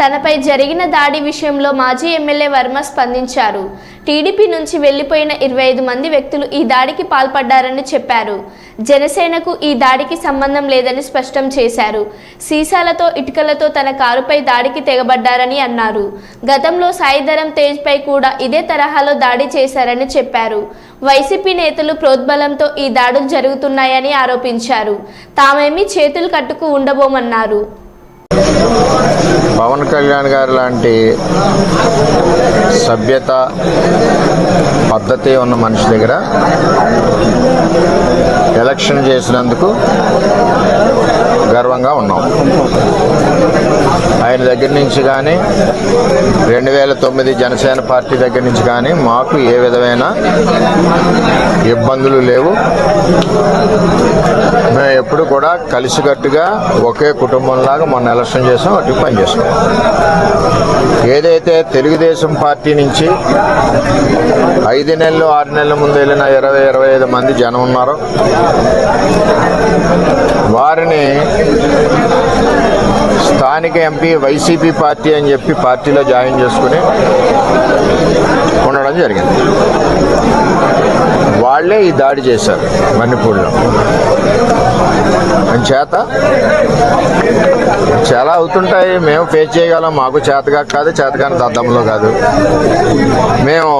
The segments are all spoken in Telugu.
తనపై జరిగిన దాడి విషయంలో మాజీ ఎమ్మెల్యే వర్మ స్పందించారు. టీడీపీ నుంచి వెళ్ళిపోయిన ఇరవై ఐదు మంది వ్యక్తులు ఈ దాడికి పాల్పడ్డారని చెప్పారు. జనసేనకు ఈ దాడికి సంబంధం లేదని స్పష్టం చేశారు. సీసాలతో ఇటుకలతో తన కారుపై దాడికి తెగబడ్డారని అన్నారు. గతంలో సాయిధరం తేజ్పై కూడా ఇదే తరహాలో దాడి చేశారని చెప్పారు. వైసీపీ నేతలు ప్రోద్బలంతో ఈ దాడులు జరుగుతున్నాయని ఆరోపించారు. తామేమీ చేతులు కట్టుకు ఉండబోమన్నారు. పవన్ కళ్యాణ్ గారు లాంటి సభ్యత పద్ధతి ఉన్న మనిషి దగ్గర ఎలక్షన్ చేసినందుకు గర్వంగా ఉన్నాం. ఆయన దగ్గర నుంచి కానీ రెండు వేల తొమ్మిది జనసేన పార్టీ దగ్గర నుంచి కానీ మాకు ఏ విధమైన ఇబ్బందులు లేవు. మేము ఎప్పుడు కూడా కలిసికట్టుగా ఒకే కుటుంబంలాగా మొన్న ఎలక్షన్ చేసాం అటు పని చేసాం. ఏదైతే తెలుగుదేశం పార్టీ నుంచి ఐదు నెలలు ఆరు నెలల ముందు వెళ్ళిన ఇరవై ఇరవై ఐదు మంది జనం ఉన్నారు వారిని స్థానిక ఎంపీ వైసీపీ పార్టీ అని చెప్పి పార్టీలో జాయిన్ చేసుకుని ఉండడం జరిగింది. వాళ్ళే ఈ దాడి చేశారు మణిపూర్లో చేత? చాలా అవుతుంటాయి. మేము ఫేస్ చేయగలం. మాకు చేతగా కాదు చేతగాని దద్దంలో కాదు. మేము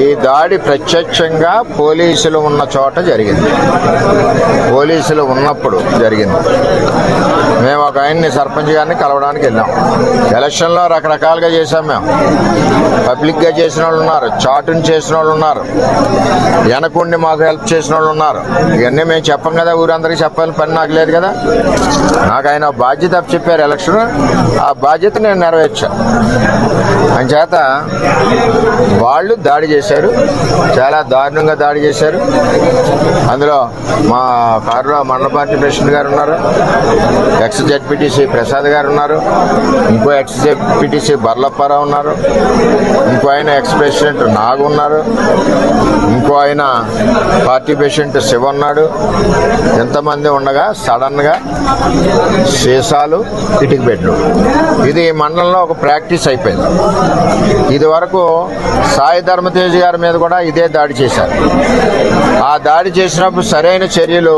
ఈ దాడి ప్రత్యక్షంగా పోలీసులు ఉన్న చోట జరిగింది. పోలీసులు ఉన్నప్పుడు జరిగింది. మేము ఒక ఆయన్ని సర్పంచ్ గారిని కలవడానికి వెళ్ళాం. ఎలక్షన్లో రకరకాలుగా చేశాం మేము. పబ్లిక్గా చేసిన వాళ్ళు ఉన్నారు. చాటుని చేసిన వాళ్ళు ఉన్నారు. వెనకుండి మాకు హెల్ప్ చేసిన వాళ్ళు ఉన్నారు. ఇవన్నీ మేము చెప్పం కదా ఊరందరికీ చెప్పాలని పని నాకు లేదు కదా. నాకు ఆయన బాధ్యత చెప్పారు ఎలక్షన్ ఆ బాధ్యత నేను నెరవేర్చా. అంచేత వాళ్ళు దాడి చేశారు. చాలా దారుణంగా దాడి చేశారు. అందులో మా కారులో మండల పార్టీ ప్రెసిడెంట్ గారు ఉన్నారు. ఎక్స్ జడ్పీటీసీ ప్రసాద్ గారు ఉన్నారు. ఇంకో ఎక్స్ జడ్పీటీసీ బర్లప్పారావు ఉన్నారు. ఇంకో ఆయన ఎక్స్ ప్రెసిడెంట్ నాగ్ ఉన్నారు. ఇంకో ఆయన పార్టీ ప్రెసిడెంట్ శివ ఉన్నాడు. ఎంతమంది ఉండగా సడన్గా సీసాలు ఇటుకు పెట్టు ఇది మండలంలో ఒక ప్రాక్టీస్ అయిపోయింది. ఇది వరకు సాయి ధర్మతేజ్ గారి మీద కూడా ఇదే దాడి చేశారు. ఆ దాడి చేసినప్పుడు సరైన చర్యలు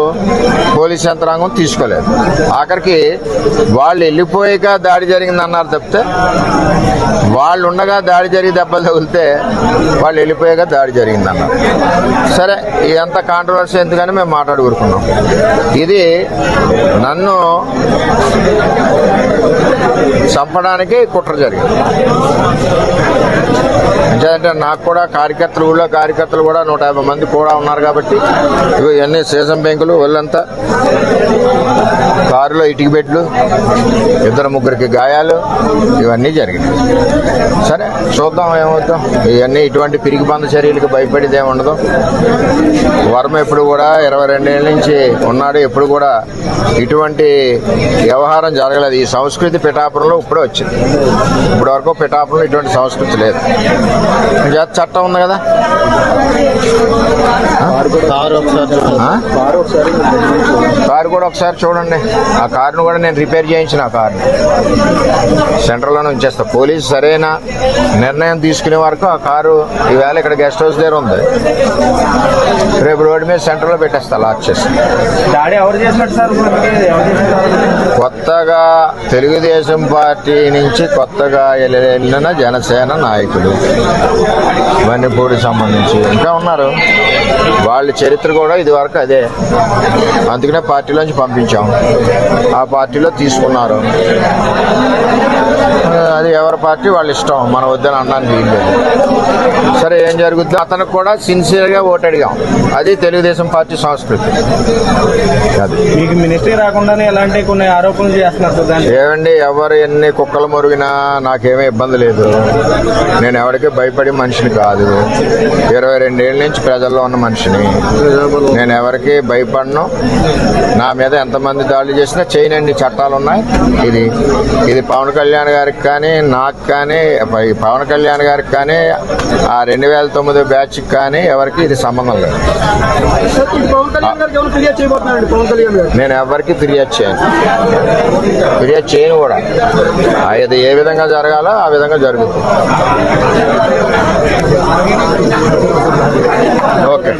పోలీస్ యంత్రాంగం తీసుకోలేదు. ఆఖరికి వాళ్ళు వెళ్ళిపోయాక దాడి జరిగింది అన్నారు తప్పితే వాళ్ళు ఉండగా దాడి జరిగి దెబ్బలు తగిలితే వాళ్ళు వెళ్ళిపోయాక దాడి జరిగింది అన్నారు సరే ఇదంతా కాంట్రవర్సీ ఎందుకని మేము మాట్లాడుకుంటున్నాం. ఇది నన్ను చంపడానికి కుట్ర జరిగింది. ఎందుకంటే నాకు కూడా కార్యకర్తలు ఊళ్ళో కార్యకర్తలు కూడా నూట యాభై మంది కూడా ఉన్నారు కాబట్టి ఇవన్నీ సీజన్ బ్యాంకులు వాళ్ళంతా కారులో ఇటుక బెడ్లు ఇద్దరు ముగ్గురికి గాయాలు ఇవన్నీ జరిగినాయి. సరే చూద్దాం ఏమవుతాం ఇవన్నీ ఇటువంటి పిరిగి బంద చర్యలకు భయపడేది ఉండదు వర్మ ఎప్పుడు కూడా ఇరవై రెండేళ్ళ నుంచి ఉన్నాడు ఎప్పుడు కూడా ఇటువంటి వ్యవహారం జరగలేదు. ఈ సంస్కృతి పిఠాపురంలో ఇప్పుడే వచ్చింది. ఇప్పటివరకు పిఠాపురంలో ఇటువంటి సంస్కృతి లేదు. చట్టం ఉంది కదా? కారు కూడా ఒకసారి చూడండి. ఆ కారును కూడా నేను రిపేర్ చేయించిన ఆ కారుని. సెంటర్లోనే ఉంచేస్తా. పోలీసు సరైన నిర్ణయం తీసుకునే వరకు ఆ కారు ఈవేళ ఇక్కడ గెస్ట్ హౌస్ దగ్గర ఉంది. రేపు రోడ్డు మీద సెంటర్లో పెట్టేస్తా లాక్ చేసి. కొత్తగా తెలుగుదేశం పార్టీ నుంచి కొత్తగా వెళ్ళిన జనసేన నాయకులు. మణిపూడి సంబంధించి. ఇంకా ఉన్నారు. వాళ్ళ చరిత్ర కూడా ఇది వరకు అదే. అందుకనే పార్టీలోంచి పంపించాం. ఆ పార్టీలో తీసుకున్నారు. అది ఎవరి పార్టీ వాళ్ళ ఇష్టం. మన వద్దని అనడానికి వీల్లేదు సరే ఏం జరుగుద్ది? అతనికి కూడా సిన్సియర్గా ఓటు అడిగాం. అది తెలుగుదేశం పార్టీ సంస్కృతి. మీకు మినిస్ట్రీ రాకుండానే ఎలాంటి కొన్ని ఆరోపణలు చేస్తున్నారు ఏమండి ఎవరు ఎన్ని కుక్కలు మురిగినా నాకేమీ ఇబ్బంది లేదు. నేను ఎవరికి భయపడే మనిషిని కాదు. ఇరవై రెండేళ్ళ నుంచి ప్రజల్లో ఉన్న మనిషిని. నేను ఎవరికి భయపడను. నా మీద ఎంతమంది దాడులు చేసినా చేయనండి చట్టాలు ఉన్నాయి. ఇది ఇది పవన్ కళ్యాణ్ గారికి కానీ నాకు కానీ పవన్ కళ్యాణ్ గారికి కానీ ఆ రెండు వేల తొమ్మిది బ్యాచ్కి కానీ ఎవరికి ఇది సంబంధం లేదు. నేను ఎవరికి ఫిర్యాదు చేయను. ఫిర్యాదు చేయను కూడా. అది ఏ విధంగా జరగాలో ఆ విధంగా జరుగుతుంది. ఓకే.